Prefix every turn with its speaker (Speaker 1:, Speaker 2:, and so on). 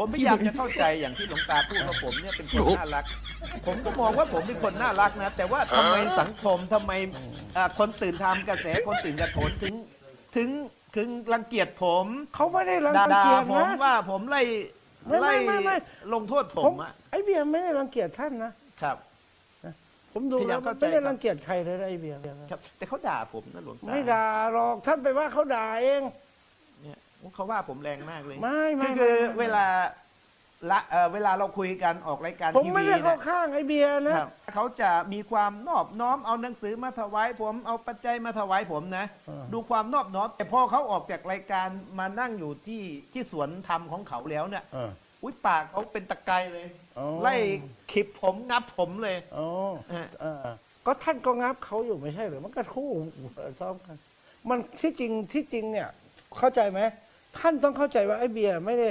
Speaker 1: ผมพยายามจะเข้าใจอย่างที่หลวงตาพูดว่าผมเนี่ยเป็นคนน่ารัก ผมก็มองว่าผมเป็นคนน่ารักนะ แต่ว่าทำไมสังคมทำไมอ่าคนตื่นทำกระแสคนตื่นกระโถนถึงถึงถึงรังเกียจผม
Speaker 2: เขาไม่ได้รัง
Speaker 1: ด่าด่า
Speaker 2: เกียจ
Speaker 1: ผม
Speaker 2: นะ
Speaker 1: ว่าผมไล่
Speaker 2: ไม่ไม่
Speaker 1: ไล่
Speaker 2: ไม่ไม่
Speaker 1: ลงโทษผ
Speaker 2: ผม
Speaker 1: มอะ
Speaker 2: ไอเบียร์ไม่ได้รังเกียจท่านนะ
Speaker 1: ครับ
Speaker 2: ผมดู
Speaker 1: พยายา
Speaker 2: แล้
Speaker 1: ม
Speaker 2: ว
Speaker 1: เข้าใจ
Speaker 2: ไม่ได้
Speaker 1: ครับ
Speaker 2: รังเกียจใครเลยนะไอเบียร์
Speaker 1: ครับ แต่เขาด่าผมนะหลวงตา
Speaker 2: ไม่ด่าหรอกท่านไปว่าเขาด่าเอง
Speaker 1: เนี่ย เขาว่าผมแรงมากเลย
Speaker 2: ไม่ไม่
Speaker 1: คือคือ
Speaker 2: ไม่
Speaker 1: เวลาละเอ่อเวลาเราคุยกันออกรายการ
Speaker 2: ผม
Speaker 1: ที
Speaker 2: ไม่
Speaker 1: วี
Speaker 2: ได้เข้า
Speaker 1: นะ
Speaker 2: ข้างไอเบียร์นะ
Speaker 1: ครับเขาจะมีความนอบน้อมเอาหนังสือมาถวายผมเอาปัจจัยมาถวายผมนะ
Speaker 2: อ่า
Speaker 1: ดูความนอบน้อม แต่พอเขาออกจากรายการมานั่งอยู่ที่ที่สวนธรรมของเขาแล้วเนี่ย
Speaker 2: เออ
Speaker 1: อุ้ยปากเขาเป็นตะไคร้เลย
Speaker 2: อ๋อ
Speaker 1: ไล่ขิบผมงับผมเลย
Speaker 2: อ๋อ
Speaker 1: ฮะ
Speaker 2: เออก็ท่านก็งับเขาอยู่ไม่ใช่เหรือมันก็คู่ซ้อมกัน มันที่จริงที่จริงเนี่ย เข้าใจไหม ท่านต้องเข้าใจว่าไอเบียร์ไม่ได้